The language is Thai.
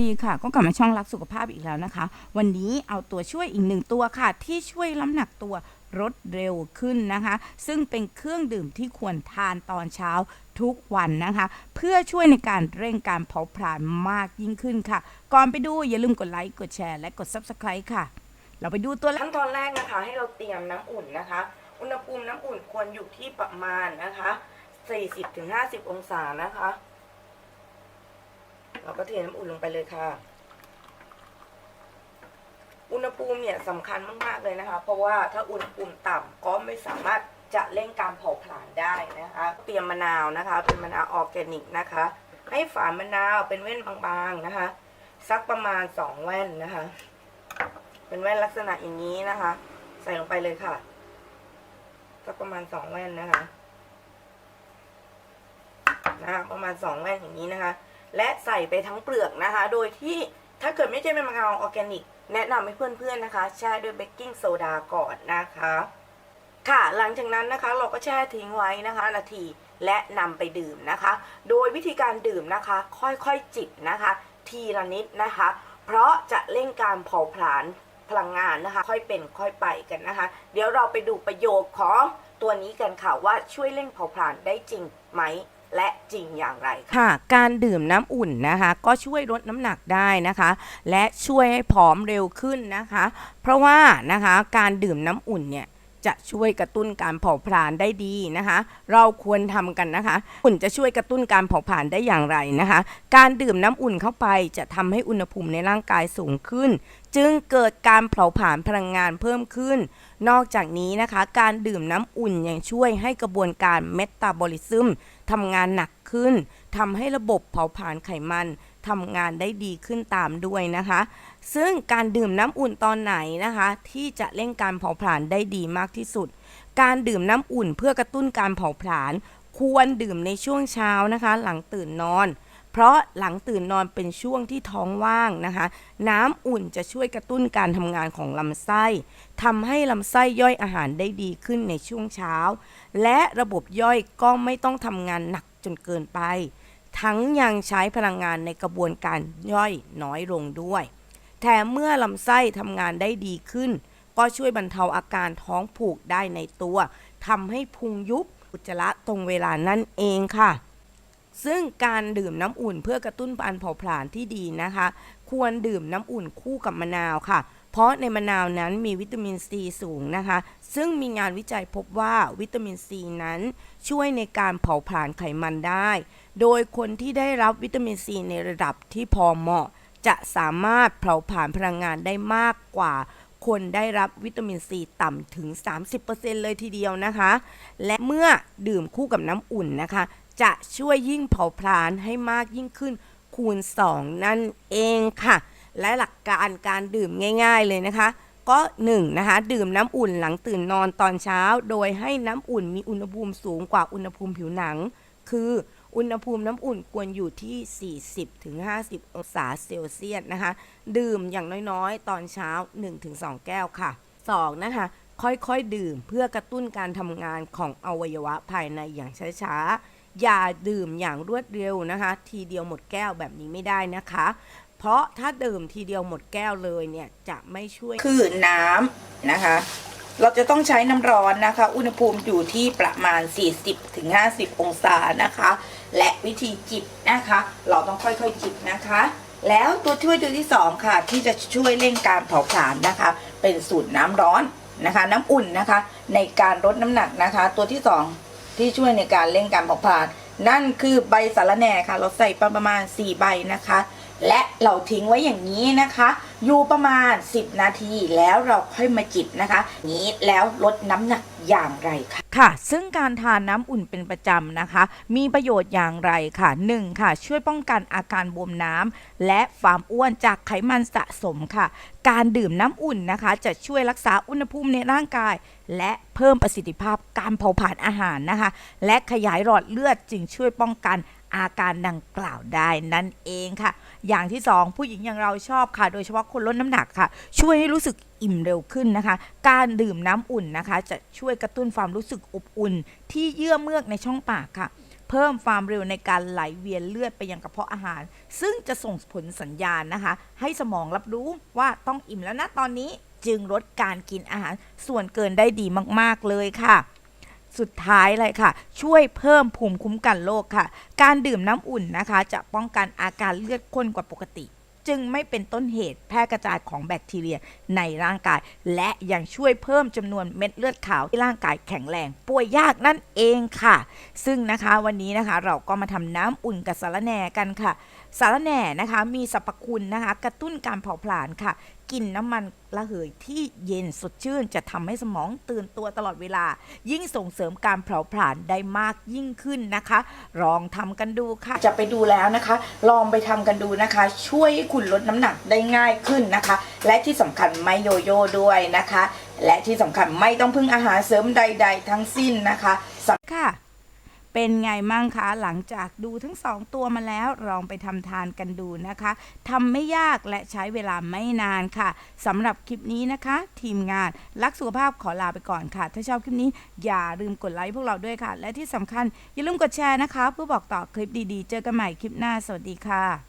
ดีค่ะ ก็กลับมาช่องรักสุขภาพอีกแล้วนะคะ วันนี้เอาตัวช่วยอีกหนึ่งตัวค่ะ ที่ช่วยล้ำหนักตัวลดเร็วขึ้นนะคะ ซึ่งเป็นเครื่องดื่มที่ควรทานตอนเช้าทุกวันนะคะ เพื่อช่วยในการเร่งการเผาผลาญมากยิ่งขึ้นค่ะ ก่อนไปดูอย่าลืมกดไลค์กดแชร์และกด Subscribe ค่ะ เราไปดูตัวขั้นตอนแรกนะคะ ให้เราเตรียมน้ำอุ่นนะคะ อุณหภูมิน้ำอุ่นควรอยู่ที่ประมาณนะคะ 40-50 องศานะคะ เราก็เทน้ำอุ่นลงไปเลยค่ะ อุณหภูมิเนี่ยสำคัญมากๆเลยนะคะ เพราะว่าถ้าอุณหภูมิต่ำก็ไม่สามารถจะเร่งการเผาผลาญได้นะคะ เตรียมมะนาวนะคะ เป็นมะนาวออร์แกนิกนะคะ ให้ฝามะนาวเป็นแว่นบางๆนะคะ สักประมาณสองแว่นนะคะ เป็นแว่นลักษณะอย่างนี้นะคะ ใส่ลงไปเลยค่ะ สักประมาณสองแว่นนะคะ นะคะ ประมาณสองแว่นอย่างนี้นะคะ และใส่ไปทั้งเปลือกนะคะ โดยที่ถ้าเกิดไม่ใช่เป็นมะนาวออร์แกนิก แนะนำให้เพื่อนๆนะคะ แช่ด้วยเบกกิ้งโซดาก่อนนะคะ ค่ะหลังจากนั้นนะคะเราก็แช่ทิ้งไว้นะคะ นาทีและนำไปดื่มนะคะ โดยวิธีการดื่มนะคะ ค่อยๆจิบนะคะ ทีละนิดนะคะ เพราะจะเร่งการเผาผลาญพลังงานนะคะ ค่อยเป็นค่อยไปกันนะคะ เดี๋ยวเราไปดูประโยชน์ของตัวนี้กันค่ะว่าช่วยเร่งเผาผลาญได้จริงไหม และจริงอย่างไรคะค่ะ การดื่มน้ำอุ่นนะคะ ก็ช่วยลดน้ำหนักได้นะคะ และช่วยให้ผอมเร็วขึ้นนะคะ เพราะว่านะคะการดื่มน้ำอุ่นเนี่ยจะช่วยกระตุ้นการเผาผลาญได้ดีนะคะ เราควรทำกันนะคะ อุ่นจะช่วยกระตุ้นการเผาผลาญได้อย่างไรนะคะ การดื่มน้ำอุ่นเข้าไปจะทำให้อุณหภูมิในร่างกายสูงขึ้น จึงเกิดการเผาผลาญพลังงานเพิ่มขึ้น นอกจากนี้นะคะ การดื่มน้ำอุ่นยังช่วยให้กระบวนการเมตาบอลิซึม ทำงานหนักขึ้นทำให้ระบบเผาผลาญไขมันทำงานได้ดีขึ้นตามด้วยนะคะ ซึ่งการดื่มน้ำอุ่นตอนไหนนะคะ ที่จะเร่งการเผาผลาญได้ดีมากที่สุด การดื่มน้ำอุ่นเพื่อกระตุ้นการเผาผลาญควรดื่มในช่วงเช้านะคะ หลังตื่นนอน เพราะหลังตื่นนอนเป็นช่วงที่ท้องว่างนะคะ น้ำอุ่นจะช่วยกระตุ้นการทำงานของลำไส้ทำให้ลำไส้ย่อยอาหารได้ดีขึ้นในช่วงเช้า และระบบย่อยก็ไม่ต้องทำงานหนักจนเกินไป ทั้งยังใช้พลังงานในกระบวนการย่อยน้อยลงด้วย แถมเมื่อลำไส้ทำงานได้ดีขึ้น ก็ช่วยบรรเทาอาการท้องผูกได้ในตัวทำให้พุงยุบอุจจาระตรงเวลานั่นเองค่ะ ซึ่งการดื่มน้ำอุ่นเพื่อกระตุ้นการเผาผลาญที่ดีนะคะ ควรดื่มน้ำอุ่นคู่กับมะนาวค่ะ เพราะในมะนาวนั้นมีวิตามินซีสูงนะคะ ซึ่งมีงานวิจัยพบว่าวิตามินซีนั้นช่วยในการเผาผลาญไขมันได้ โดยคนที่ได้รับวิตามินซีในระดับที่พอเหมาะ จะสามารถเผาผลาญพลังงานได้มากกว่าคนได้รับวิตามินซีต่ำถึง 30%เลยทีเดียวนะคะ และเมื่อดื่มคู่กับน้ำอุ่นนะคะ จะช่วยยิ่งเผาผลาญให้มากยิ่งขึ้นคูณ 2 นั่นเองค่ะ และหลักการการดื่มง่าย ๆเลยนะคะ ก็1นะคะดื่มน้ำอุ่นหลังตื่นนอนตอนเช้า โดยให้น้ำอุ่นมีอุณหภูมิสูงกว่าอุณหภูมิผิวหนัง คืออุณหภูมิน้ำอุ่นควรอยู่ที่ 40ถึง50 องศาเซลเซียสนะคะ ดื่มอย่างน้อยๆ ตอนเช้า 1-2 แก้วค่ะ 2. นะคะ ค่อยๆ ดื่มเพื่อกระตุ้นการทำงานของอวัยวะภายในอย่างช้าๆ อย่าดื่มอย่างรวดเร็วนะคะ ทีเดียวหมดแก้วแบบนี้ไม่ได้นะคะ เพราะถ้าดื่มทีเดียวหมดแก้วเลยเนี่ยจะไม่ช่วยคือน้ำนะคะ เราจะต้องใช้น้ำร้อนนะคะ อุณหภูมิอยู่ที่ประมาณ 40-50 องศานะคะ และวิธีจิบนะคะ เราต้องค่อยๆจิบนะคะแล้วตัวช่วยตัวที่สองค่ะ ที่จะช่วยเร่งการเผาผลาญนะคะ เป็นสูตรน้ำร้อนนะคะ น้ำอุ่นนะคะ ในการลดน้ำหนักนะคะ ตัวที่สอง ที่ช่วยในการเร่งการเผาผลาญนั่นคือใบสาระแหน่ค่ะ เราใส่ประมาณ 4 ใบนะคะ และเราทิ้งไว้อย่างนี้นะคะ อยู่ประมาณ 10 นาทีแล้วเราค่อยมาจิบนะคะ นี้แล้วลดน้ำหนักอย่างไรคะค่ะ ซึ่งการทานน้ำอุ่นเป็นประจำนะคะ มีประโยชน์อย่างไรค่ะ 1. ค่ะ ช่วยป้องกันอาการบวมน้ำและความอ้วนจากไขมันสะสมค่ะ การดื่มน้ำอุ่นนะคะ จะช่วยรักษาอุณหภูมิในร่างกาย และเพิ่มประสิทธิภาพการเผาผลาญอาหารนะคะ และขยายหลอดเลือดจึงช่วยป้องกัน อาการดังกล่าวได้นั่นเองค่ะ อย่างที่สองผู้หญิงอย่างเราชอบค่ะ โดยเฉพาะคนลดน้ำหนักค่ะ ช่วยให้รู้สึกอิ่มเร็วขึ้นนะคะ การดื่มน้ำอุ่นนะคะ จะช่วยกระตุ้นความรู้สึกอบอุ่น ที่เยื่อเมือกในช่องปากค่ะเพิ่มความเร็วในการไหลเวียนเลือดไปยังกระเพาะอาหาร ซึ่งจะส่งผลสัญญาณนะคะ ให้สมองรับรู้ว่าต้องอิ่มแล้วนะตอนนี้จึงลดการกินอาหารส่วนเกินได้ดีมาก ๆ เลยค่ะ สุดท้ายเลยค่ะ ช่วยเพิ่มภูมิคุ้มกันโรคค่ะ การดื่มน้ำอุ่นนะคะ จะป้องกันอาการเลือดข้นกว่าปกติ จึงไม่เป็นต้นเหตุแพร่กระจายของแบคทีเรียในร่างกาย และยังช่วยเพิ่มจำนวนเม็ดเลือดขาวที่ร่างกายแข็งแรง ป่วยยากนั่นเองค่ะ ซึ่งนะคะวันนี้นะคะเราก็มาทำน้ำอุ่นกับสารแหน่กันค่ะสารแหน่นะคะมีสรรพคุณนะคะ กระตุ้นการเผาผลาญค่ะ กลิ่นน้ำมันระเหยที่เย็นสดชื่นจะทำให้สมองตื่นตัวตลอดเวลา ยิ่งส่งเสริมการเผาผลาญได้มากยิ่งขึ้นนะคะ ลองทำกันดูค่ะ จะไปดูแล้วนะคะ ลองไปทำกันดูนะคะ ช่วยให้คุณลดน้ำหนักได้ง่ายขึ้นนะคะ และที่สำคัญไม่โยโย่ด้วยนะคะ และที่สำคัญไม่ต้องพึ่งอาหารเสริมใด ๆ ทั้งสิ้นนะคะสำค่ะ เป็นไงมั่งคะหลังจากดูทั้งสองตัวมาแล้วลองไปทำทานกันดูนะคะทำไม่ยากและใช้เวลาไม่นานค่ะสำหรับคลิปนี้นะคะ ทีมงานรักสุขภาพขอลาไปก่อนค่ะ ถ้าชอบคลิปนี้อย่าลืมกดไลค์พวกเราด้วยค่ะ และที่สำคัญอย่าลืมกดแชร์นะคะ เพื่อบอกต่อคลิปดีๆ เจอกันใหม่คลิปหน้าสวัสดีค่ะ